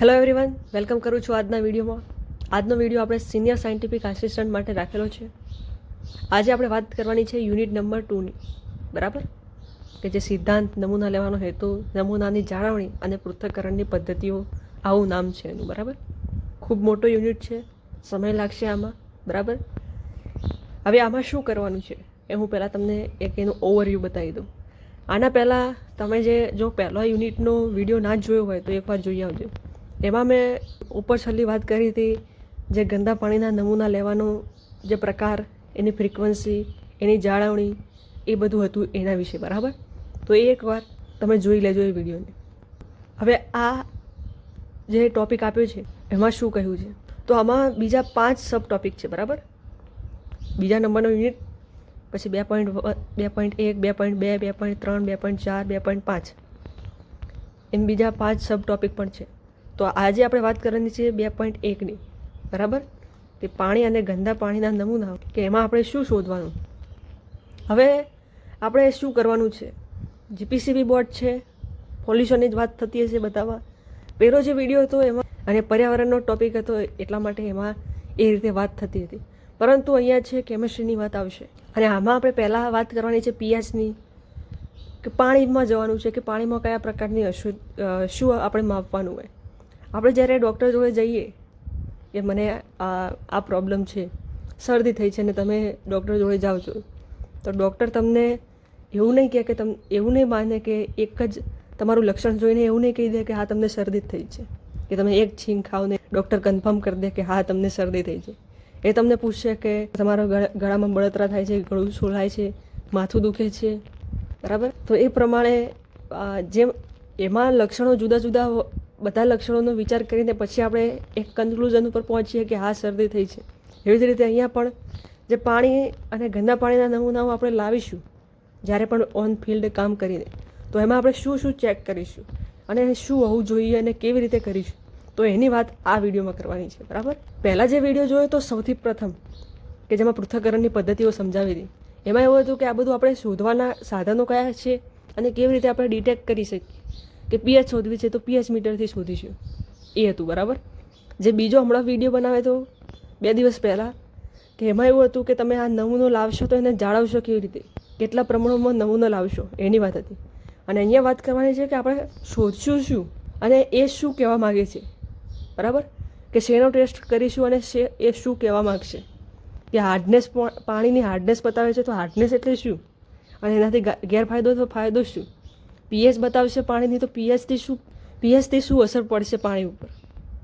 Hello everyone welcome કરું છું આજના વિડીયોમાં. આજનો વીડિયો આપણે સિનિયર સાયન્ટિફિક આસિસ્ટન્ટ માટે રાખેલો છે. આજે આપણે વાત કરવાની છે યુનિટ નંબર ટુની બરાબર? કે જે સિદ્ધાંત નમૂના લેવાનો હેતુ, નમૂનાની જાળવણી અને પૃથ્થકરણની પદ્ધતિઓ, આવું નામ છે એનું, બરાબર? ખૂબ મોટો યુનિટ છે, સમય લાગશે આમાં, બરાબર? હવે આમાં શું કરવાનું છે? એ હું પહેલાં તમને એક એનું ઓવરવ્યૂ બતાવી દઉં. આના પહેલાં તમે જે, જો પહેલો યુનિટનો વીડિયો ના જોયો હોય તો એકવાર જોઈ આવજો. એમાં મેં ઉપર છેલ્લી વાત કરી હતી, જે ગંદા પાણીના નમૂના લેવાનો જે પ્રકાર, એની ફ્રીક્વન્સી એની જાળવણી, એ બધું હતું એના વિશે, બરાબર? તો એ એકવાર તમે જોઈ લેજો એ વિડીયોને. હવે આ જે ટોપિક આપ્યો છે, એમાં શું કહ્યું છે? તો આમાં બીજા પાંચ સબ ટોપિક છે, બરાબર? બીજા નંબરનો યુનિટ પછી બે પોઈન્ટ બે પોઈન્ટ એક, બે પોઈન્ટ બે બે પોઈન્ટ ત્રણ, બે પોઈન્ટ ચાર, બે પોઈન્ટ પાંચ. એમ બીજા પાંચ સબ ટૉપિક પણ છે. તો આજે આપણે વાત કરવાની છે બે પોઈન્ટ એકની. બરાબર? કે પાણી અને ગંદા પાણીના નમૂના કે એમાં આપણે શું શોધવાનું? હવે આપણે શું કરવાનું છે? જીપીસીબી બોર્ડ છે, પોલ્યુશનની જ વાત થતી હશે બતાવવા. પહેલો જે વીડિયો હતો એમાં અને પર્યાવરણનો ટોપિક હતો એટલા માટે એમાં એ રીતે વાત થતી હતી. પરંતુ અહીંયા છે કેમિસ્ટ્રીની વાત આવશે. અને આમાં આપણે પહેલાં વાત કરવાની છે પીએચની, કે પાણીમાં જવાનું છે, કે પાણીમાં કયા પ્રકારની અશુ શું આપણે માપવાનું હોય. આપણે જ્યારે ડૉક્ટર જોડે જઈએ કે મને આ આ પ્રોબ્લેમ છે, શરદી થઈ છે ને તમે ડૉક્ટર જોડે જાઓ છો, તો ડૉક્ટર તમને એવું નહીં કહે કે તમ, એવું નહીં માને કે એક જ તમારું લક્ષણ જોઈને એવું નહીં કહી દે કે હા, તમને શરદી થઈ છે. કે તમે એક છીંક ખાઓ ને ડૉક્ટર કન્ફર્મ કરી દે કે હા, તમને શરદી થઈ છે. એ તમને પૂછશે કે તમારો ગળામાં બળતરા થાય છે, ગળું છોલાય છે, માથું દુખે છે. બરાબર? તો એ પ્રમાણે જેમ, એમાં લક્ષણો જુદા જુદા બધા લક્ષણોનો વિચાર કરીને પછી આપણે એક કન્ક્લુઝન ઉપર પહોંચીએ કે હા, શરદી થઈ છે. એવી જ રીતે અહીંયા પણ જે પાણી અને ગંદા પાણીના નમૂનાઓ આપણે લાવીશું, જ્યારે પણ ઓન ફિલ્ડ કામ કરીને, તો એમાં આપણે શું શું ચેક કરીશું અને શું હોવું જોઈએ અને કેવી રીતે કરીશું, તો એની વાત આ વિડીયોમાં કરવાની છે, બરાબર? પહેલાં જે વીડિયો જોયો તો સૌથી પ્રથમ કે જેમાં પૃથ્થકરણની પદ્ધતિઓ સમજાવી હતી. એમાં એવું હતું કે આ બધું આપણે શોધવાના સાધનો કયા છે અને કેવી રીતે આપણે ડિટેક્ટ કરી શકીએ. કે પીએચ શોધવી છે તો પીએચ મીટરથી શોધીશું. એ હતું, બરાબર? જે બીજો હમણાં વીડિયો બનાવ્યો તો બે દિવસ પહેલાં, કે એમાં એવું હતું કે તમે આ નમૂનો લાવશો તો એને જાળવશો કેવી રીતે? કેટલા પ્રમાણમાં નમૂનો લાવશો? એની વાત હતી. અને અહીંયા વાત કરવાની છે કે આપણે શોધશું શું અને એ શું કહેવા માગે છે. બરાબર? કે શેનો ટેસ્ટ કરીશું અને શે, એ શું કહેવા માગશે? કે હાર્ડનેસ પાણીની હાર્ડનેસ બતાવે છે તો હાર્ડનેસ એટલે શું? અને એનાથી ગેરફાયદો તો ફાયદો શું? પીએચ બતાવશે પાણીની, તો પીએચથી શું પીએચથી શું અસર પડશે પાણી ઉપર?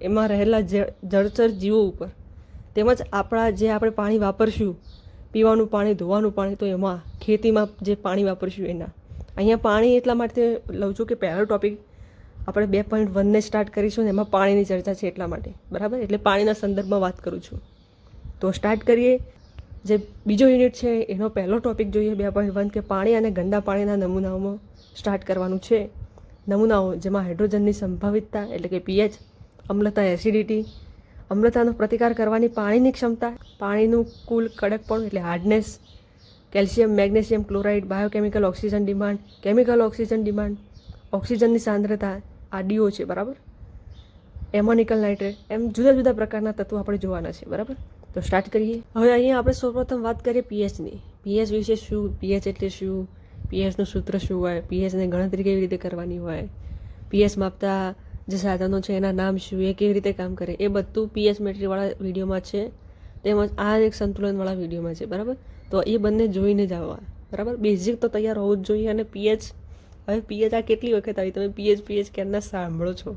એમાં રહેલા જળચર જીવો ઉપર. તેમજ આપણા જે આપણે પાણી વાપરશું, પીવાનું પાણી, ધોવાનું પાણી, તો એમાં ખેતીમાં જે પાણી વાપરશું એના. અહીંયા પાણી એટલા માટે લઉં છું કે પહેલો ટોપિક આપણે બે પોઈન્ટ વનને સ્ટાર્ટ કરીશું ને એમાં પાણીની ચર્ચા છે એટલા માટે. બરાબર? એટલે પાણીના સંદર્ભમાં વાત કરું છું. તો સ્ટાર્ટ કરીએ. જે બીજો યુનિટ છે, એનો પહેલો ટોપિક જોઈએ, બે પોઈન્ટ વન, કે પાણી અને ગંદા પાણીના નમૂનાઓમાં સ્ટાર્ટ કરવાનું છે. નમૂનાઓ જેમાં હાઇડ્રોજનની સંભવિતતા એટલે કે પીએચ, અમ્લતા, એસિડિટી, અમ્લતાનો પ્રતિકાર કરવાની પાણીની ક્ષમતા, પાણીનું કુલ કડકપણ એટલે hardness, calcium, magnesium, chloride, biochemical oxygen demand, chemical oxygen demand, ઓક્સિજનની સાંદ્રતા, આ ડીઓ છે, બરાબર? એમોનિકલ નાઇટ્રેટ, એમ જુદા જુદા પ્રકારના તત્વો આપણે જોવાના છે, બરાબર? તો સ્ટાર્ટ કરીએ. હવે અહીંયા આપણે સૌપ્રથમ વાત કરીએ પીએચની. પીએચ વિશે શું? પીએચ એટલે શું? પીએચનું સૂત્ર શું હોય? પીએસની ગણતરી કેવી રીતે કરવાની હોય? પીએસ માપતા જે સાધનો છે, એના નામ શું, એ કેવી રીતે કામ કરે? એ બધું પીએચ મેટ્રીવાળા વિડીયોમાં છે. તેમજ આ એક સંતુલનવાળા વિડીયોમાં છે, બરાબર? તો એ બંને જોઈને જ આવવા. બરાબર? બેઝિક તો તૈયાર હોવું જ જોઈએ અને પીએચ હવે પીએચ આ કેટલી વખત આવી? તમે પીએચ પીએચ ક્યારના સાંભળો છો?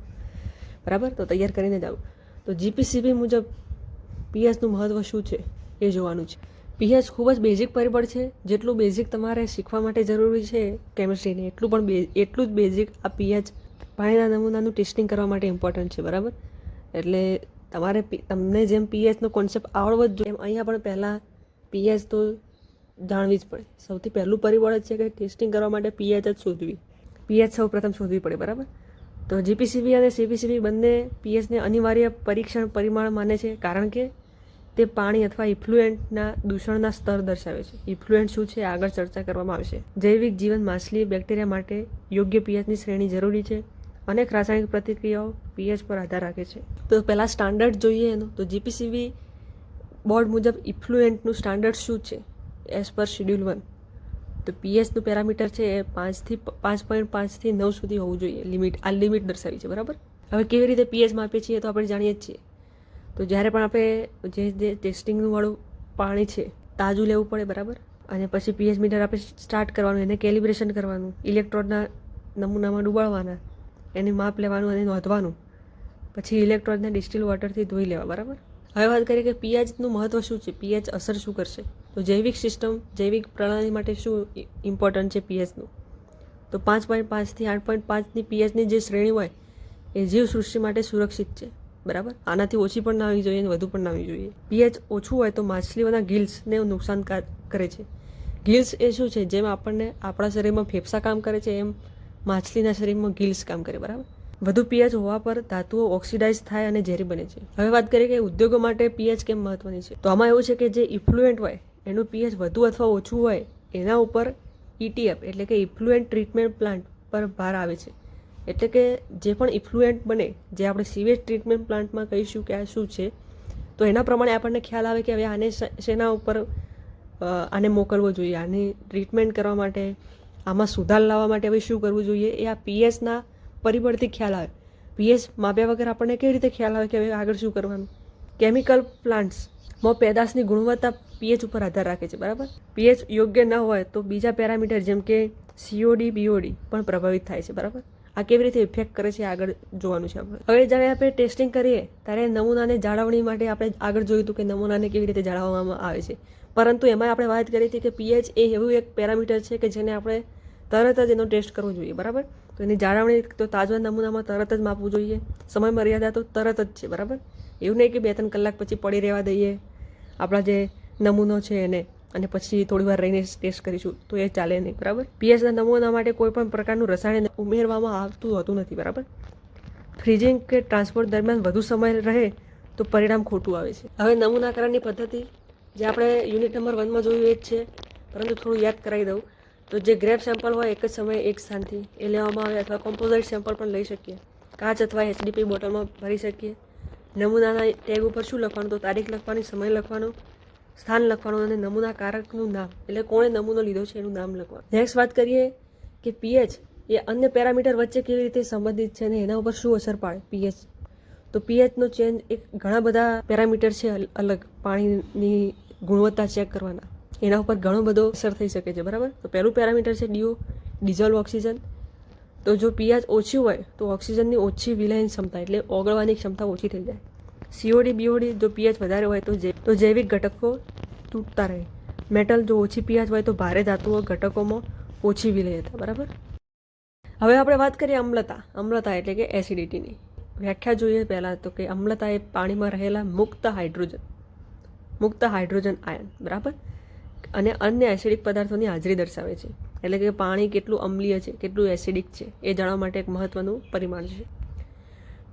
બરાબર? તો તૈયાર કરીને જાઓ તો જીપીસીબી મુજબ પીએચનું મહત્ત્વ શું છે? એ જોવાનું છે. પીએચ ખૂબ જ બેઝિક પરિબળ છે. જેટલું બેઝિક તમારે શીખવા માટે જરૂરી છે કેમિસ્ટ્રીને એટલું પણ બે એટલું જ બેઝિક આ પીએચ પાણીના નમૂનાનું ટેસ્ટિંગ કરવા માટે ઇમ્પોર્ટન્ટ છે, બરાબર? એટલે તમારે તમને જેમ પીએચનો કોન્સેપ્ટ આવડવો જ જોઈએ, એમ અહીંયા પણ પહેલાં પીએચ તો જાણવી જ પડે. સૌથી પહેલું પરિબળ જ છે કે ટેસ્ટિંગ કરવા માટે પીએચ જ શોધવી. પીએચ સૌ પ્રથમ શોધવી પડે, બરાબર? તો જીપીસીબી અને સીપીસીબી બંને પીએચને અનિવાર્ય પરીક્ષણ પરિમાણ માને છે. કારણ કે તે પાણી અથવા ઇફ્લુએન્ટના દૂષણના સ્તર દર્શાવે છે. ઇફ્લુએન્ટ શું છે? આગળ ચર્ચા કરવામાં આવશે. જૈવિક જીવન માછલી, બેક્ટેરિયા માટે યોગ્ય પીએચની શ્રેણી જરૂરી છે અનેક રાસાયણિક પ્રતિક્રિયાઓ પીએચ પર આધાર રાખે છે. તો પહેલાં સ્ટાન્ડર્ડ જોઈએ એનું. તો જીપીસીબી બોર્ડ મુજબ ઇફ્લુએન્ટનું સ્ટાન્ડર્ડ શું છે? As per schedule one. તો પીએચનું પેરામીટર છે એ પાંચથી પાંચ પોઈન્ટ પાંચથી નવ સુધી હોવું જોઈએ. લિમિટ, આ લિમિટ દર્શાવી છે. બરાબર? હવે કેવી રીતે પીએચ માપીએ છીએ તો આપણે જાણીએ જ છીએ. તો જ્યારે પણ આપણે જે જે ટેસ્ટિંગનું વાળું પાણી છે, તાજું લેવું પડે, બરાબર? અને પછી પીએચ મીટર આપણે સ્ટાર્ટ કરવાનું, એને કેલિબ્રેશન કરવાનું, ઇલેક્ટ્રોડના નમૂનામાં ડૂબાડવાના, એની માપ લેવાનું અને નોંધવાનું. પછી ઇલેક્ટ્રોડને ડિસ્ટિલ વોટરથી ધોઈ લેવા, બરાબર? હવે વાત કરીએ કે પીએચનું મહત્ત્વ શું છે, પીએચ અસર શું કરશે? તો જૈવિક સિસ્ટમ, જૈવિક પ્રણાલી માટે શું ઇમ્પોર્ટન્ટ છે પીએચનું? તો પાંચ પોઈન્ટ પાંચથી આઠ પોઈન્ટ પાંચની પીએચની જે શ્રેણી હોય, એ જીવસૃષ્ટિ માટે સુરક્ષિત છે. બરાબર? આનાથી ઓછી પણ ના આવી જોઈએ અને વધુ પણ ના આવવી જોઈએ. પીએચ ઓછું હોય તો માછલીઓના ગિલ્સને નુકસાન કરે છે. ગિલ્સ એ શું છે? જેમ આપણને આપણા શરીરમાં ફેફસા કામ કરે છે, એમ માછલીના શરીરમાં ગિલ્સ કામ કરે, બરાબર? વધુ પીએચ હોવા પર ધાતુઓ ઓક્સિડાઇઝ થાય અને ઝેરી બને છે. હવે વાત કરીએ કે ઉદ્યોગો માટે પીએચ કેમ મહત્વની છે? તો આમાં એવું છે કે જે ઇફ્લુએન્ટ હોય, એનું પીએચ વધુ અથવા ઓછું હોય, એના ઉપર ઇટીએફ એટલે કે ઇફ્લુએન્ટ ટ્રીટમેન્ટ પ્લાન્ટ પર ભાર આવે છે. એટલે કે જે પણ ઇફ્લુએન્ટ બને, જે આપણે સીવેજ ટ્રીટમેન્ટ પ્લાન્ટમાં કહીશું કે આ શું છે, તો એના પ્રમાણે આપણને ખ્યાલ આવે કે હવે આને શેના ઉપર આને મોકલવો જોઈએ, આની ટ્રીટમેન્ટ કરવા માટે, આમાં સુધાર લાવવા માટે હવે શું કરવું જોઈએ, એ આ પીએસના પરિબળથી ખ્યાલ આવે. પીએસ માપ્યા વગર આપણને કેવી રીતે ખ્યાલ આવે કે હવે આગળ શું કરવાનું? કેમિકલ પ્લાન્ટ્સમાં પેદાશની ગુણવત્તા પીએચ ઉપર આધાર રાખે છે, બરાબર? પીએચ યોગ્ય ન હોય તો બીજા પેરામીટર જેમ કે સીઓડી બીઓડી પણ પ્રભાવિત થાય છે, બરાબર? આ કેવી રીતે ઇફેક્ટ કરે છે આગળ જોવાનું છે હવે જ્યારે આપણે ટેસ્ટિંગ કરીએ, ત્યારે નમૂનાને જાળવણી માટે આપણે આગળ જોયું હતું કે નમૂનાને કેવી રીતે જાળવવામાં આવે છે. પરંતુ એમાં આપણે વાત કરી હતી કે પીએચ એ એવું એક પેરામીટર છે કે જેને આપણે તરત જ એનો ટેસ્ટ કરવો જોઈએ, બરાબર? તો એની જાળવણી તો તાજા નમૂનામાં તરત જ માપવું જોઈએ. સમય મર્યાદા તો તરત જ છે, બરાબર? એવું નહીં કે બે ત્રણ કલાક પછી પડી રહેવા દઈએ. આપણા જે નમૂનો છે એને અને પછી થોડી વાર રહીને ટેસ્ટ કરીશું, તો એ ચાલે નહીં, બરાબર? પીએચના નમૂના માટે કોઈ પણ પ્રકારનું રસાયણ ઉમેરવામાં આવતું હોતું નથી, બરાબર? ફ્રીઝિંગ કે ટ્રાન્સપોર્ટ દરમિયાન વધુ સમય રહે તો પરિણામ ખોટું આવે છે. હવે નમૂનાકરણની પદ્ધતિ, જે આપણે યુનિટ નંબર વનમાં જોયું એ જ છે, પરંતુ થોડું યાદ કરાવી દઉં. તો જે ગ્રેપ સેમ્પલ હોય, એક જ સમયે એક સ્થાનથી એ લેવામાં આવે અથવા કોમ્પોઝાઇટ સેમ્પલ પણ લઈ શકીએ. કાચ અથવા એચડીપી બોટલમાં ભરી શકીએ. નમૂનાના ટેગ ઉપર શું લખવાનું, તો તારીખ લખવાની, સમય લખવાનું સ્થાન લખવાનું અને નમૂના કારકનું નામ, એટલે કોણે નમૂનો લીધો છે એનું નામ લખવાનું. નેક્સ્ટ વાત કરીએ કે પીએચ એ અન્ય પેરામીટર વચ્ચે કેવી રીતે સંબંધિત છે અને એના ઉપર શું અસર પાડે? પીએચ તો પીએચનો ચેન્જ એક ઘણા બધા પેરામીટર છે અલગ, પાણીની ગુણવત્તા ચેક કરવાના. એના ઉપર ઘણો બધો અસર થઈ શકે છે, બરાબર? તો પહેલું પેરામીટર છે ડીઓ, ડિઝોલ્વ ઓક્સિજન. તો જો પીએચ ઓછી હોય, તો ઓક્સિજનની ઓછી વિલયન ક્ષમતા, એટલે ઓગળવાની ક્ષમતા ઓછી થઈ જાય. સીઓડી, બીઓડી જો પીએચ વધારે હોય તો જે તો જૈવિક ઘટકો તૂટતા રહે. મેટલ જો ઓછી પીએચ હોય તો ભારે ધાતુઓ ઘટકોમાં ઓછી વિલયતા બરાબર? હવે આપણે વાત કરીએ અમ્લતા. અમ્લતા એટલે કે એસિડિટીની. વ્યાખ્યા જોઈએ પહેલાં તો કે અમ્લતા એ પાણીમાં રહેલા મુક્ત હાઇડ્રોજન મુક્ત હાઇડ્રોજન આયન, બરાબર? અને અન્ય એસિડિક પદાર્થોની હાજરી દર્શાવે છે. એટલે કે પાણી કેટલું અમ્લીય છે, કેટલું એસિડિક છે, એ જાણવા માટે એક મહત્ત્વનું પરિમાણ છે.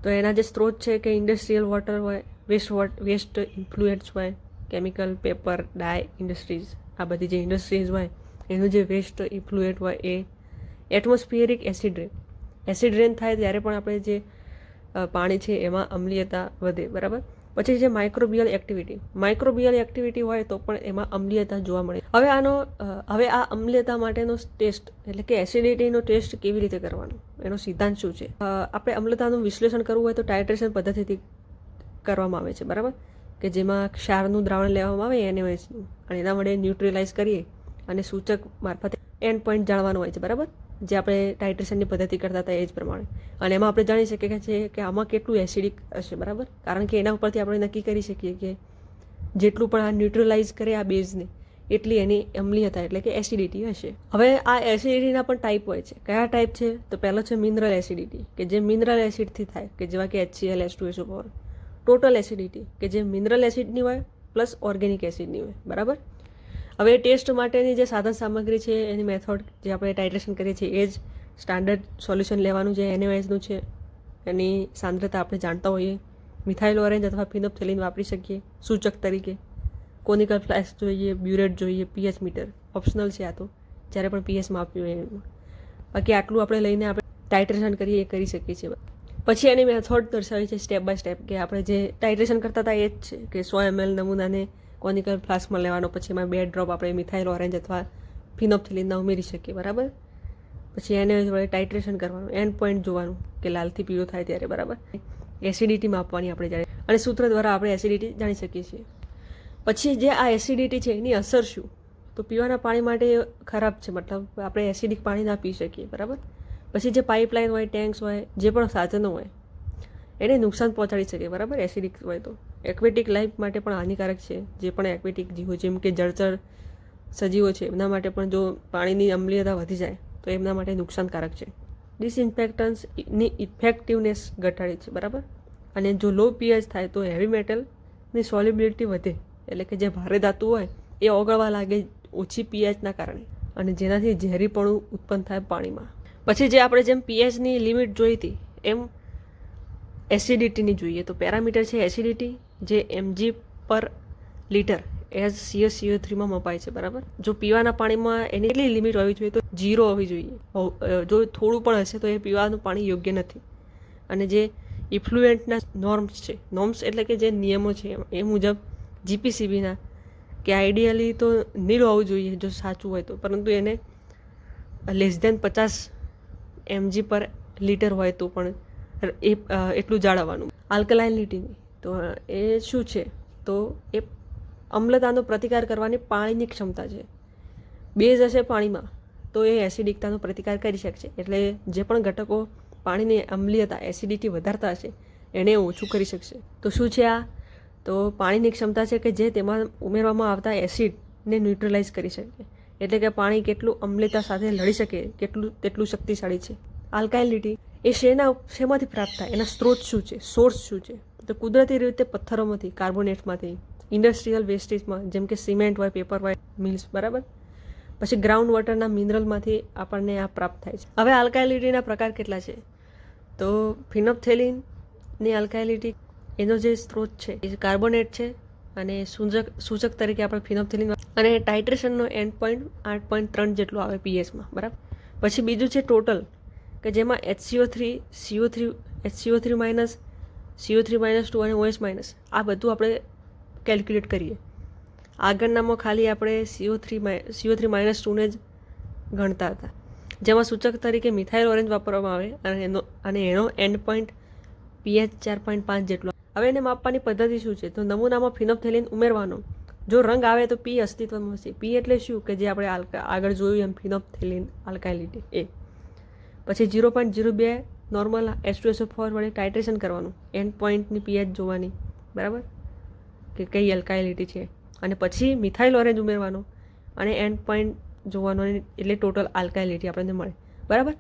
તો એના જે સ્ત્રોત છે કે ઇન્ડસ્ટ્રીયલ વોટર હોય વેસ્ટ વોટ વેસ્ટ ઇન્ફ્લુએન્સ હોય કેમિકલ પેપર ડાય ઇન્ડસ્ટ્રીઝ આ બધી જે ઇન્ડસ્ટ્રીઝ હોય, એનું જે વેસ્ટ ઇન્ફ્લુએન્ટ હોય એ atmospheric acid rain acid rain થાય ત્યારે પણ આપણે જે પાણી છે એમાં અમ્લીયતા વધે, બરાબર? પછી જે માઇક્રોબિયલ એક્ટિવિટી માઇક્રોબિયલ એક્ટિવિટી હોય તો પણ એમાં અમ્લીયતા જોવા મળે. હવે આનો હવે આ અમ્લીયતા માટેનો ટેસ્ટ એટલે કે એસિડિટીનો ટેસ્ટ કેવી રીતે કરવાનો? એનો સિદ્ધાંત શું છે? આપણે અમ્લતાનું વિશ્લેષણ કરવું હોય તો ટાઇટ્રેશન પદ્ધતિથી કરવામાં આવે છે, બરાબર? કે જેમાં ક્ષારનું દ્રાવણ લેવામાં આવે એને અને એના વડે ન્યુટ્રલાઇઝ કરીએ અને સૂચક મારફતે એન્ડ પોઈન્ટ જાણવાનું હોય છે, બરાબર? જે આપણે ટાઇટ્રેશનની પદ્ધતિ કરતા હતા એ જ પ્રમાણે. અને એમાં આપણે જાણી શકીએ છીએ કે આમાં કેટલું એસિડિક હશે, બરાબર? કારણ કે એના ઉપરથી આપણે નક્કી કરી શકીએ કે જેટલું પણ આ ન્યુટ્રલાઇઝ કરે આ બેઝને, એટલી એની અમ્લીયતા એટલે કે એસિડિટી હશે. હવે આ એસિડિટીના પણ ટાઈપ હોય છે. કયા ટાઈપ છે? તો પહેલો છે મિનરલ એસિડિટી, કે જે મિનરલ એસિડથી થાય, કે જેવા કે HCL S two SO total acidity કે જે મિનરલ એસિડની હોય, પ્લસ ઓર્ગેનિક એસિડની હોય, બરાબર? હવે ટેસ્ટ માટેની જે સાધન સામગ્રી છે, એની મેથડ જે આપણે ટાઇટ્રેશન કરીએ છીએ, એ જ સ્ટાન્ડર્ડ સોલ્યુશન લેવાનું જે એનએવાઇઝનું છે. એની સાંદ્રતા આપણે જાણતા હોઈએ. મિથાઇલ ઓરેન્જ અથવા ફિનોપ્થેલિન વાપરી શકીએ, સૂચક તરીકે. કોનિકલ ફ્લાસ્ક જોઈએ બ્યુરેટ જોઈએ પીએચ મીટર ઓપ્શનલ છે આ તો. જ્યારે પણ પીએચ માપ્યું હોય એમાં. બાકી આટલું આપણે લઈને આપણે ટાઇટ્રેશન કરીએ, એ કરી શકીએ છીએ. પછી એની મેથડ દર્શાવી છે સ્ટેપ બાય સ્ટેપ કે આપણે જે ટાઇટ્રેશન કરતા હતા એ જ છે, કે સો એમએલ નમૂનાને કોનિકલ ફ્લાસ્કમાં લેવાનો, પછી એમાં બે ડ્રોપ આપણે મિથાઇલ, ઓરેન્જ અથવા ફિનોપ્થિલિનના ઉમેરી શકીએ, બરાબર? પછી એને વડે ટાઇટ્રેશન કરવાનું, એન્ડ પોઈન્ટ જોવાનું કે લાલથી પીળો થાય ત્યારે, બરાબર? એસિડિટી માપવાની આપણે જાણીએ. અને સૂત્ર દ્વારા આપણે એસિડિટી જાણી શકીએ છીએ. પછી જે આ એસિડિટી છે, એની અસર શું? તો પીવાના પાણી માટે ખરાબ છે, મતલબ આપણે એસિડિક પાણી ના પી શકીએ, બરાબર? પછી જે પાઇપલાઇન હોય, ટેન્ક્સ હોય, જે પણ સાધનો હોય, એને નુકસાન પહોંચાડી શકે, બરાબર? એસિડિક હોય તો. એક્વેટિક લાઈફ માટે પણ હાનિકારક છે. જે પણ એક્વેટિક જીવો, જેમ કે જળચર સજીવો છે, એમના માટે પણ જો પાણીની અમ્લીયતા વધી જાય, તો એમના માટે નુકસાનકારક છે. ડિસઇન્ફેક્ટન્સની ઇફેક્ટિવનેસ ઘટાડે છે, બરાબર? અને જો લો પીએચ થાય, તો હેવી મેટલની સોલિબિલિટી વધે. એટલે કે જે ભારે ધાતુ હોય, એ ઓગળવા લાગે ઓછી પીએચના કારણે. અને જેનાથી ઝેરીપણું ઉત્પન્ન થાય પાણીમાં. પછી જે આપણે જેમ પીએચની લિમિટ જોઈ હતી, એમ એસિડિટીની જોઈએ. તો પેરામીટર છે એસિડિટી જે mg per litre as CO CO થ્રીમાં મપાય છે, બરાબર? જો પીવાના પાણીમાં એની કેટલી લિમિટ હોવી જોઈએ તો જીરો હોવી જોઈએ. જો થોડું પણ હશે તો એ પીવાનું પાણી યોગ્ય નથી. અને જે ઇફ્લુએન્ટના નોર્મ્સ છે નોર્મ્સ એટલે કે જે નિયમો છે એ મુજબ જીપીસીબીના કે આઈડિયલી તો નીલ હોવું જોઈએ જો સાચું હોય તો. પરંતુ એને લેસ દેન પચાસ એમજી પર લીટર હોય તો પણ એ એટલું જાળવવાનું. આલ્કલાઇનિટીની તો એ શું છે? તો એ અમ્લતાનો પ્રતિકાર કરવાની પાણીની ક્ષમતા છે. બેઝ હશે પાણીમાં, તો એ એસિડિકતાનો પ્રતિકાર કરી શકશે. એટલે જે પણ ઘટકો પાણીની અમ્લીયતા, એસિડિટી વધારતા હશે, એને ઓછું કરી શકશે. તો શું છે આ? તો પાણીની ક્ષમતા છે કે જે તેમાં ઉમેરવામાં આવતા એસિડને ન્યુટ્રલાઇઝ કરી શકે. એટલે કે પાણી કેટલું અમ્લતા સાથે લડી શકે, કેટલું, તેટલું શક્તિશાળી છે. આલ્કાઇલિટી એ શેના, શેમાંથી પ્રાપ્ત થાય? એના સ્ત્રોત શું છે? સોર્સ શું છે? તો કુદરતી રીતે પથ્થરોમાંથી, કાર્બોનેટમાંથી, ઇન્ડસ્ટ્રીયલ વેસ્ટેજમાં, જેમ કે સિમેન્ટ હોય, પેપર હોય, મિલ્સ, બરાબર? પછી ગ્રાઉન્ડ વોટરના મિનરલમાંથી આપણને આ પ્રાપ્ત થાય છે. હવે આલ્કાઇલિટીના પ્રકાર કેટલા છે? તો ફિનોપથેલિનની આલ્કાઇલિટી, એનો જે સ્ત્રોત છે, એ કાર્બોનેટ છે અને સૂચક સૂચક તરીકે આપણે ફિનોપથેલિન અને ટાઇટ્રેશનનો એન્ડ પોઈન્ટ આઠ પોઈન્ટ ત્રણ જેટલો આવે પીએચમાં બરાબર? પછી બીજું છે ટોટલ, કે જેમાં HCO three CO three HCO three minus CO three minus two અને ઓએસ માઇનસ આ બધું આપણે કેલ્ક્યુલેટ કરીએ. આગળનામાં ખાલી આપણે CO three CO three minus ટુને જ ગણતા હતા. જેમાં સૂચક તરીકે મિથાઇલ ઓરેન્જ વાપરવામાં આવે અને એનો અને એનો એન્ડ પોઈન્ટ પીએચ ચાર પોઈન્ટ પાંચ જેટલો હવે એને માપવાની પદ્ધતિ શું છે? તો નમૂનામાં ફિનોપ્થેલિન ઉમેરવાનો. જો રંગ આવે તો પી અસ્તિત્વમાં હશે. પી એટલે શું? કે જે આપણે આગળ જોયું એમ ફિનોપ્થેલિન આલ્કાઇલિટી એ. પછી ઝીરો પોઈન્ટ ઝીરો બે normal S two SO four વડે ટાઇટ્રેશન કરવાનું. એન્ડ પોઈન્ટની પીએચ જોવાની. બરાબર? કે કઈ અલ્કાઇલિટી છે. અને પછી મિથાઇલ ઓરેન્જ ઉમેરવાનો. અને એન્ડ પોઈન્ટ જોવાનો એટલે ટોટલ આલ્કાઇલિટી આપણને મળે. બરાબર?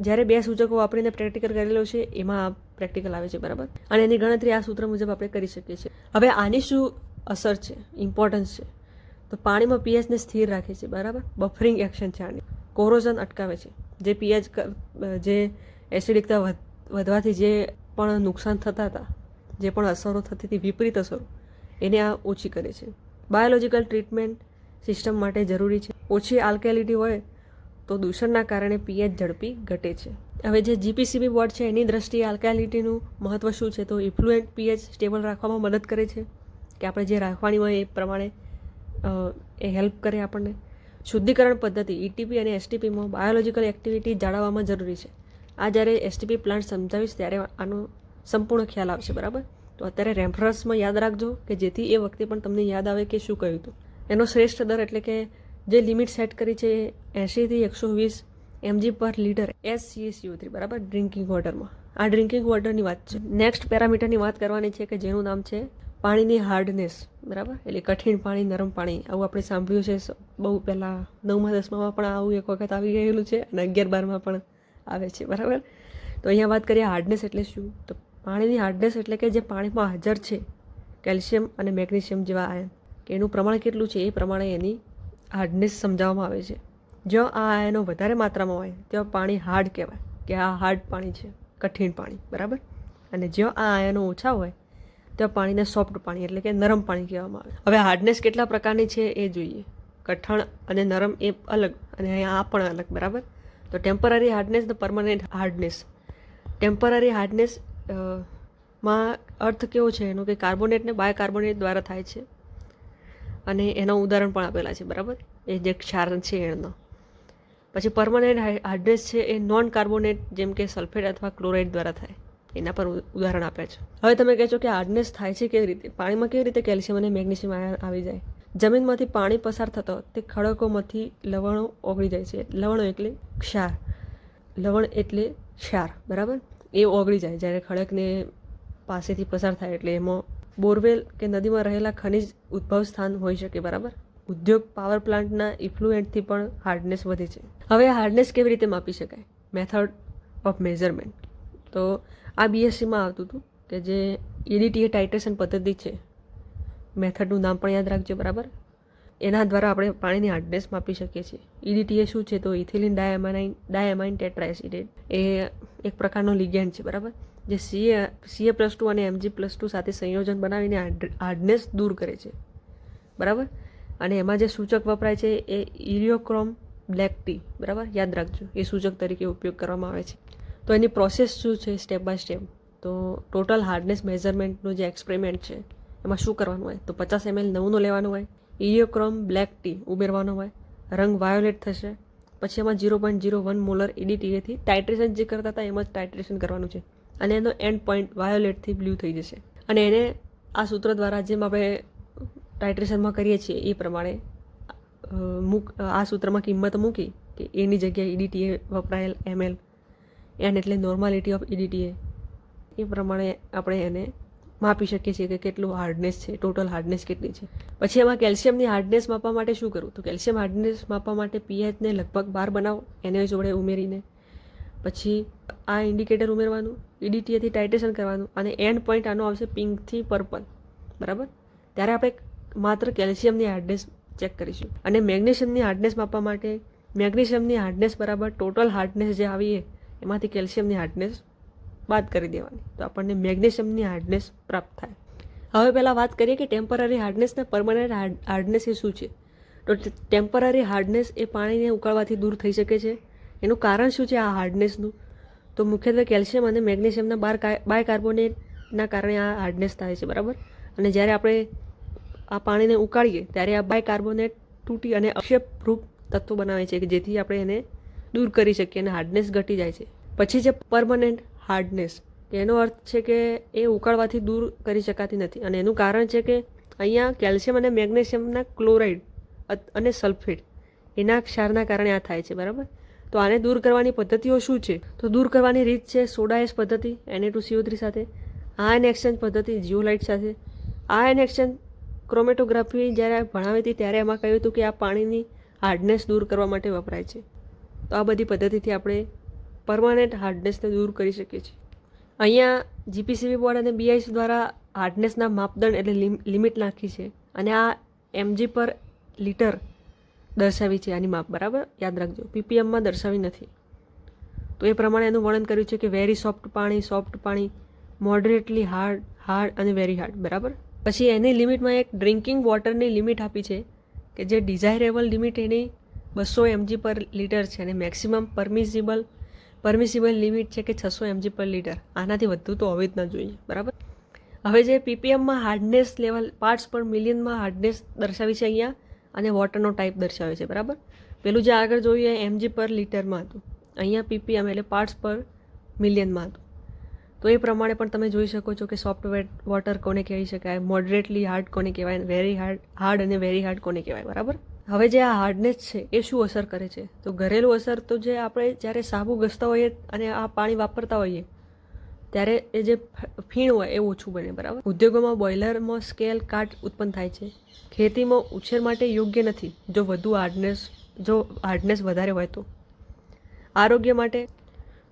જ્યારે બે સૂચકો વાપરીને પ્રેક્ટિકલ કરેલો છે, એમાં પ્રેક્ટિકલ આવે છે, બરાબર? અને એની ગણતરી આ સૂત્ર મુજબ આપણે કરી શકીએ છીએ. હવે આની શું અસર છે? ઇમ્પોર્ટન્સ છે. તો પાણીમાં પીએચને સ્થિર રાખે છે, બરાબર? બફરિંગ એક્શન છે આની. કોરોઝન અટકાવે છે. જે પીએચ જે એસિડિકતા વધવાથી જે પણ નુકસાન થતા હતા, જે પણ અસરો થતી હતી, વિપરીત અસરો, એને આ ઓછી કરે છે. બાયોલોજિકલ ટ્રીટમેન્ટ સિસ્ટમ માટે જરૂરી છે. ઓછી આલ્કેલિટી હોય તો દૂષણના કારણે પીએચ ઝડપી ઘટે છે. હવે જે જીપીસીબી બોર્ડ છે, એની દ્રષ્ટિએ આલ્કાલિટીનું મહત્ત્વ શું છે? તો ઇફ્લુએન્ટ પીએચ સ્ટેબલ રાખવામાં મદદ કરે છે કે આપણે જે રાખવાની હોય એ પ્રમાણે એ હેલ્પ કરે આપણને. શુદ્ધિકરણ પદ્ધતિ ઇટીપી અને એસટીપીમાં બાયોલોજિકલ એક્ટિવિટી જાળવવામાં જરૂરી છે. આ જ્યારે એસટીપી પ્લાન્ટ સમજાવીશ ત્યારે આનો સંપૂર્ણ ખ્યાલ આવશે, બરાબર? તો અત્યારે રેફરન્સમાં યાદ રાખજો કે જેથી એ વખતે પણ તમને યાદ આવે કે શું કહ્યું હતું. એનો શ્રેષ્ઠ દર એટલે કે જે લિમિટ સેટ કરી છે એંશીથી એકસો વીસ એમજી પર લીટર એસ સીએસયુ થ્રી, બરાબર? ડ્રિંકિંગ વોટરમાં આ ડ્રિંકિંગ વોટરની વાત છે. નેક્સ્ટ પેરામીટરની વાત કરવાની છે કે જેનું નામ છે પાણીની હાર્ડનેસ બરાબર? એટલે કઠિન પાણી, નરમ પાણી. આવું આપણે સાંભળ્યું છે. બહુ પહેલાં નવમા, દસમામાં પણ આવું એક વખત આવી ગયેલું છે અને અગિયાર બારમાં પણ આવે છે, બરાબર? તો અહીંયા વાત કરીએ હાર્ડનેસ એટલે શું? તો પાણીની હાર્ડનેસ એટલે કે જે પાણીમાં હાજર છે, કેલ્શિયમ અને મેગ્નેશિયમ જેવા આયન, કે એનું પ્રમાણ કેટલું છે એ પ્રમાણે એની હાર્ડનેસ સમજાવવામાં આવે છે. જો આ આયનો વધારે માત્રામાં હોય તો પાણી હાર્ડ કહેવાય, કે આ હાર્ડ પાણી છે, કઠિન પાણી, બરાબર? અને જો આ આયનો ઓછા હોય તો પાણીને સોફ્ટ પાણી એટલે કે નરમ પાણી કહેવામાં આવે. હવે હાર્ડનેસ કેટલા પ્રકારની છે એ જોઈએ. કઠણ અને નરમ એ અલગ, અને અહીંયા આ પણ અલગ, બરાબર? તો ટેમ્પરરી હાર્ડનેસ ને પરમનન્ટ હાર્ડનેસ ટેમ્પરરી હાર્ડનેસમાં અર્થ કેવો છે એનો? કે કાર્બોનેટને બાયકાર્બોનેટ દ્વારા થાય છે. અને એના ઉદાહરણ પણ આપેલા છે, બરાબર? એ જે ક્ષાર છે એનો પછી પરમનન્ટ હાર્ડનેસ છે એ નોન કાર્બોનેટ જેમ કે સલ્ફેટ અથવા ક્લોરાઇડ દ્વારા થાય. એના પર ઉદાહરણ આપ્યા છે. હવે તમે કહેશો કે હાર્ડનેસ થાય છે કેવી રીતે? પાણીમાં કેવી રીતે કેલ્શિયમ અને મેગ્નેશિયમ આવી જાય? જમીનમાંથી પાણી પસાર થતો તે ખડકોમાંથી લવણો ઓગળી જાય છે. લવણો એટલે ક્ષાર. લવણ એટલે ક્ષાર, બરાબર? એ ઓગળી જાય જ્યારે ખડકને પાસેથી પસાર થાય એટલે એમાં બોરવેલ કે નદીમાં રહેલા ખનિજ ઉદ્ભવ સ્થાન હોઈ શકે, બરાબર? ઉદ્યોગ પાવર પ્લાન્ટના ઇફ્લુએન્ટથી પણ હાર્ડનેસ વધે છે. હવે હાર્ડનેસ કેવી રીતે માપી શકાય? Method of measurement. તો આ બીએસસીમાં આવતું હતું કે જે ઈડીટીએ ટાઇટ્રેશન પદ્ધતિ છે મેથડનું નામ પણ યાદ રાખજો, બરાબર? એના દ્વારા આપણે પાણીની હાર્ડનેસ માપી શકીએ છીએ. ઈડીટીએ શું છે? તો ઇથિલિન ડાયામાઇન ડાયામાઇન ટેટ્રાએસિડેટ એ એક પ્રકારનો લિગેન્ડ છે, બરાબર? જે સીએ સીએ પ્લસ ટુ અને એમજી પ્લસ ટુ સાથે સંયોજન બનાવીને હાર્ડનેસ દૂર કરે છે. બરાબર? અને એમાં જે સૂચક વપરાય છે એ ઇરિયોક્રોમ બ્લેક ટી બરાબર? યાદ રાખજો, એ સૂચક તરીકે ઉપયોગ કરવામાં આવે છે. તો એની પ્રોસેસ શું છે? સ્ટેપ બાય સ્ટેપ તો ટોટલ હાર્ડનેસ મેઝરમેન્ટનું જે એક્સપેરિમેન્ટ છે એમાં શું કરવાનું હોય? તો પચાસ એમએલ નમૂનો લેવાનો હોય ઇરિયોક્રોમ બ્લેક ટી ઉમેરવાનો હોય, રંગ વાયોલેટ થશે, પછી એમાં zero point zero one molar ઇડીટીએથી titration જે કરતા હતા એમાં જ ટાઇટ્રેશન કરવાનું છે. અને એનો એન્ડ પોઈન્ટ વાયોલેટથી બ્લુ થઈ જશે. અને એને આ સૂત્ર દ્વારા જેમ આપણે ટાઇટ્રેશનમાં કરીએ છીએ એ પ્રમાણે મૂક, આ સૂત્રમાં કિંમત મૂકી કે એની જગ્યાએ ઈડીટીએ વપરાયેલ એમએલ એન એટલે નોર્માલિટી ઓફ ઈડીટીએ એ પ્રમાણે આપણે એને માપી શકીએ છીએ કે કેટલું હાર્ડનેસ છે ટોટલ હાર્ડનેસ કેટલી છે. પછી એમાં કેલ્શિયમની હાર્ડનેસ માપવા માટે શું કરવું? તો કેલ્શિયમ હાર્ડનેસ માપવા માટે પીએચને લગભગ બાર બનાવો, એને જોડે ઉમેરીને. પછી આ ઇન્ડિકેટર ઉમેરવાનું ઈડીટીએથી ટાઇટેશન કરવાનું, અને એન્ડ પોઈન્ટ આનો આવશે પિંકથી પર્પલ બરાબર? ત્યારે આપણે માત્ર કેલ્શિયમની હાર્ડનેસ ચેક કરીશું. અને મેગ્નેશિયમની હાર્ડનેસ માપવા માટે, મેગ્નેશિયમની હાર્ડનેસ બરાબર ટોટલ હાર્ડનેસ જે આવીએ એમાંથી કેલ્શિયમની હાર્ડનેસ બાદ કરી દેવાની. તો આપણને મેગ્નેશિયમની હાર્ડનેસ પ્રાપ્ત થાય. હવે પહેલાં વાત કરીએ કે ટેમ્પરરી હાર્ડનેસ ને પરમનન્ટ હાર્ડનેસ એ શું છે? તો ટેમ્પરરી હાર્ડનેસ એ પાણીને ઉકાળવાથી દૂર થઈ શકે છે. એનું કારણ શું છે આ હાર્ડનેસનું તો મુખ્યત્વે કેલ્શિયમ અને મેગ્નેશિયમના બાર બાયકાર્બોનેટના કારણે આ હાર્ડનેસ થાય છે, બરાબર? અને જ્યારે આપણે આ પાણીને ઉકાળીએ, ત્યારે આ બાયકાર્બોનેટ તૂટી અને અક્ષેપરૂપ તત્વો બનાવે છે કે જેથી આપણે એને દૂર કરી શકીએ અને હાર્ડનેસ ઘટી જાય છે. પછી છે પરમનન્ટ હાર્ડનેસ એનો અર્થ છે કે એ ઉકાળવાથી દૂર કરી શકાતી નથી. અને એનું કારણ છે કે અહીંયા કેલ્શિયમ અને મેગ્નેશિયમના ક્લોરાઇડ અને સલ્ફેટ એના ક્ષારના કારણે આ થાય છે, બરાબર? તો આને દૂર કરવાની પદ્ધતિઓ શું છે? તો દૂર કરવાની રીત છે સોડાએસ પદ્ધતિ એને ટુ સીઓ થ્રી સાથે આયન એક્સચેન્જ પદ્ધતિ જીઓલાઇટ સાથે. આયન એક્સચેન્જ ક્રોમેટોગ્રાફી જ્યારે ભણાવી હતી ત્યારે એમાં કહ્યું હતું કે આ પાણીની હાર્ડનેસ દૂર કરવા માટે વપરાય છે. તો આ બધી પદ્ધતિથી આપણે પરમાનન્ટ હાર્ડનેસને દૂર કરી શકીએ છીએ. અહીંયા જીપીસીબી બોર્ડ અને બીઆઈસી દ્વારા હાર્ડનેસના માપદંડ એટલે લિમિટ નાખી છે. અને આ એમજી પર લીટર દર્શાવી છે આની માપ, બરાબર? યાદ રાખજો પીપીએમમાં દર્શાવી નથી. તો એ પ્રમાણે એનું વર્ણન કર્યું છે કે વેરી સોફ્ટ પાણી સોફ્ટ પાણી મોડરેટલી હાર્ડ હાર્ડ અને વેરી હાર્ડ બરાબર? પછી એની લિમિટમાં એક ડ્રિંકિંગ વોટરની લિમિટ આપી છે કે જે ડિઝાયરેબલ લિમિટ એની બસો એમજી પર લીટર છે અને મેક્સિમમ પરમિસિબલ પરમિસિબલ લિમિટ છે કે છસો એમજી પર લીટર આનાથી વધુ તો હોવી જ ન જોઈએ. બરાબર? હવે જે પીપીએમમાં હાર્ડનેસ લેવલ પાર્ટ્સ પર મિલિયનમાં હાર્ડનેસ દર્શાવી છે અહીંયા, અને વોટરનો ટાઈપ દર્શાવે છે. બરાબર? પેલું જે આગળ જોયું એ એમજી પર લીટરમાં હતું. અહીંયા પીપીએમ એટલે પાર્ટ્સ પર મિલિયનમાં હતું. તો એ પ્રમાણે પણ તમે જોઈ શકો છો કે સોફ્ટવેર વોટર કોને કહી શકાય મોડરેટલી હાર્ડ કોને કહેવાય વેરી હાર્ડ હાર્ડ અને વેરી હાર્ડ કોને કહેવાય. બરાબર? હવે જે આ હાર્ડનેસ છે, એ શું અસર કરે છે? તો ઘરેલું અસર તો જે આપણે જ્યારે સાબુ ઘસતા હોઈએ અને આ પાણી વાપરતા હોઈએ, ત્યારે એ જે ફીણ હોય એ ઓછું બને, બરાબર? ઉદ્યોગોમાં બોઇલરમાં સ્કેલ કાટ ઉત્પન્ન થાય છે. ખેતીમાં ઉછેર માટે યોગ્ય નથી. જો વધુ હાર્ડનેસ જો હાર્ડનેસ વધારે હોય તો. આરોગ્ય માટે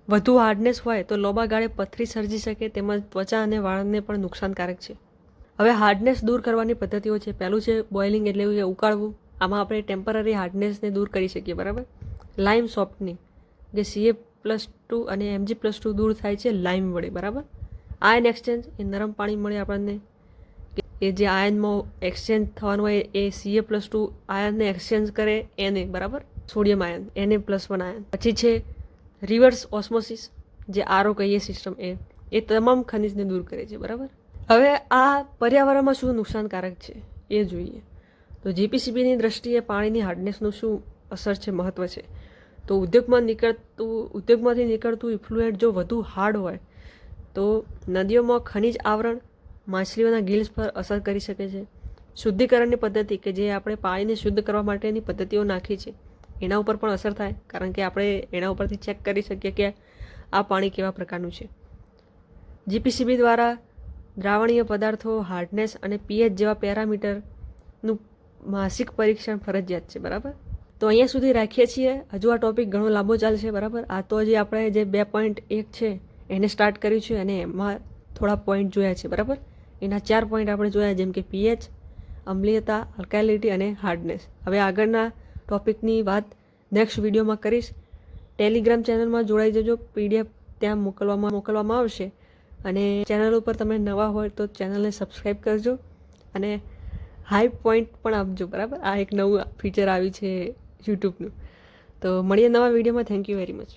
વધુ હાર્ડનેસ હોય તો લોબા ગાળે પથરી સર્જી શકે, તેમજ ત્વચા અને વાળને પણ નુકસાનકારક છે. હવે હાર્ડનેસ દૂર કરવાની પદ્ધતિઓ છે. પહેલું છે બોઇલિંગ એટલે કે ઉકાળવું. આમાં આપણે ટેમ્પરરી હાર્ડનેસને દૂર કરી શકીએ, બરાબર? લાઇમ સોફ્ટનિંગ જે સીએ પ્લસ ટુ અને એમજી પ્લસ ટુ દૂર થાય છે લાઇમ વડે, બરાબર? આયન એક્સચેન્જ એ નરમ પાણી મળે આપણને. એ જે આયનમાં એક્સચેન્જ થવાનું હોય, એ સીએ પ્લસ ટુ આયનને એક્સચેન્જ કરે એને, બરાબર? સોડિયમ આયન એને પ્લસ વન આયન પછી છે રિવર્સ ઓસ્મોસિસ જે આરો કહીએ સિસ્ટમ એ. એ તમામ ખનિજને દૂર કરે છે, બરાબર? હવે આ પર્યાવરણમાં શું નુકસાનકારક છે, એ જોઈએ. તો જીપીસીબીની દ્રષ્ટિએ પાણીની હાર્ડનેસનું શું અસર છે મહત્ત્વ છે? તો ઉદ્યોગમાં નીકળતું, ઉદ્યોગમાંથી નીકળતું ઇફ્લુએન્ટ જો વધુ હાર્ડ હોય, તો નદીઓમાં ખનિજ આવરણ માછલીઓના ગિલ્સ પર અસર કરી શકે છે. શુદ્ધિકરણની પદ્ધતિ કે જે આપણે પાણીને શુદ્ધ કરવા માટેની પદ્ધતિઓ નાખી છે, એના ઉપર પણ અસર થાય, કારણ કે આપણે એના ઉપરથી ચેક કરી શકીએ કે આ પાણી કેવા પ્રકારનું છે. જીપીસીબી દ્વારા દ્રાવણીય પદાર્થો હાર્ડનેસ અને પીએચ જેવા પેરામીટરનું માસિક પરીક્ષણ ફરજિયાત છે, બરાબર? તો અહીંયા સુધી રાખીએ છીએ. હજુ આ ટોપિક ઘણો લાંબો ચાલશે, બરાબર? આ તો હજી આપણે જે બે પોઈન્ટ એક છે, એને સ્ટાર્ટ કર્યું છે અને એમાં થોડા પોઈન્ટ જોયા છે, બરાબર? એના ચાર પોઈન્ટ આપણે જોયા, જેમ કે પીએચ અમ્લીયતા અલ્કાલિટી અને હાર્ડનેસ હવે આગળના ટોપિકની વાત નેક્સ્ટ વિડીયોમાં કરીશ. ટેલિગ્રામ ચેનલમાં જોડાઈ જજો. પીડીએફ ત્યાં મોકલવામાં મોકલવામાં આવશે. અને ચેનલ ઉપર તમે નવા હોય તો ચેનલને સબસ્ક્રાઈબ કરજો. અને હાઈ પોઈન્ટ પણ આપજો બરાબર? આ એક નવું ફીચર આવ્યું છે યુટ્યુબનું તો મળીએ નવા વિડીયોમાં થેન્ક યુ વેરી મચ